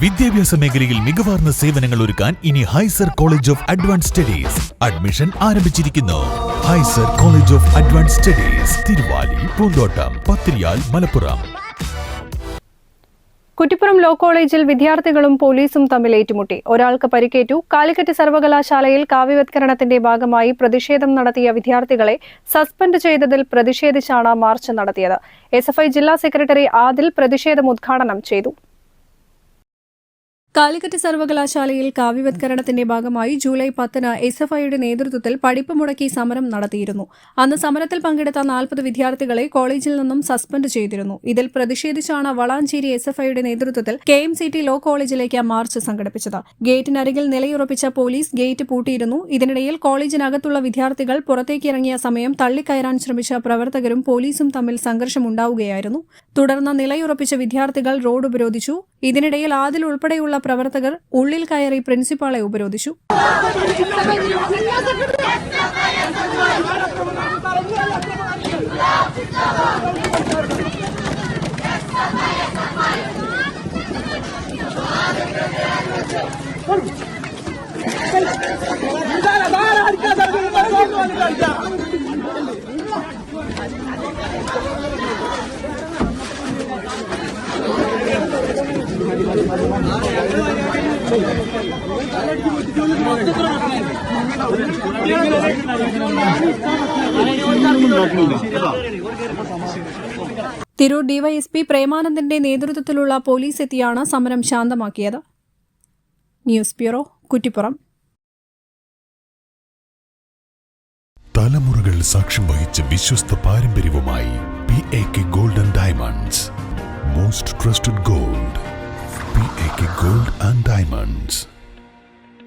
വിദ്യാഭ്യാസ മേഖലയിൽ മികവാർന്ന സേവനങ്ങൾ ഒരുക്കാൻ ഇനി ഹൈസർ college of advance studies admission ആരംഭിച്ചിരിക്കുന്നു. ഹൈസർ college of advance studies Thiruvali Poonthottam Pathiriyal Malappuram. Kuttippuram law കോളേജിൽ വിദ്യാർത്ഥികളും പോലീസും തമ്മിൽ ഏറ്റുമുട്ടി. ഒരാൾക്ക് പരിക്കേറ്റു. കാലിക്കറ്റ് സർവകലാശാലയിൽ കാവ്യവത്കരണത്തിന്റെ ഭാഗമായി പ്രതിഷേധം നടത്തിയ വിദ്യാർത്ഥികളെ സസ്പെൻഡ് ചെയ്തതിൽ പ്രതിഷേധിച്ചാണ് മാർച്ച് നടത്തിയത്. എസ് ജില്ലാ സെക്രട്ടറി ആദിൽ പ്രതിഷേധം ഉദ്ഘാടനം ചെയ്തു. കാലിക്കറ്റ് സർവകലാശാലയിൽ കാവ്യവത്കരണത്തിന്റെ ഭാഗമായി ജൂലൈ പത്തിന് എസ് എഫ് ഐയുടെ നേതൃത്വത്തിൽ പഠിപ്പ് മുടക്കി സമരം നടത്തിയിരുന്നു. അന്ന് സമരത്തിൽ പങ്കെടുത്ത നാൽപ്പത് വിദ്യാർത്ഥികളെ കോളേജിൽ നിന്നും സസ്പെൻഡ് ചെയ്തിരുന്നു. ഇതിൽ പ്രതിഷേധിച്ചാണ് വളാഞ്ചേരി എസ് എഫ് ഐയുടെ നേതൃത്വത്തിൽ K M C T law കോളേജിലേക്ക് മാർച്ച് സംഘടിപ്പിച്ചത്. ഗേറ്റിനരികിൽ നിലയുറപ്പിച്ച പോലീസ് ഗേറ്റ് പൂട്ടിയിരുന്നു. ഇതിനിടയിൽ കോളേജിനകത്തുള്ള വിദ്യാർത്ഥികൾ പുറത്തേക്കിറങ്ങിയ സമയം തള്ളിക്കയറാൻ ശ്രമിച്ച പ്രവർത്തകരും പോലീസും തമ്മിൽ സംഘർഷമുണ്ടാവുകയായിരുന്നു. തുടർന്ന് നിലയുറപ്പിച്ച വിദ്യാർത്ഥികൾ റോഡ് ഉപരോധിച്ചു. ഇതിനിടയിൽ ആദിൽ ഉൾപ്പെടെയുള്ള പ്രവർത്തകർ ഉള്ളിൽ കയറി പ്രിൻസിപ്പാളെ ഉപരോധിച്ചു. തിരൂർ ഡിവൈഎസ്പി പ്രേമാനന്ദന്റെ നേതൃത്വത്തിലുള്ള പോലീസ് എത്തിയാണ് സമരം ശാന്തമാക്കിയത്. News bureau Kuttippuram. തലമുറകൾ സാക്ഷ്യം വഹിച്ച വിശ്വസ്ത പാരമ്പര്യവുമായി P A K golden diamonds most trusted gold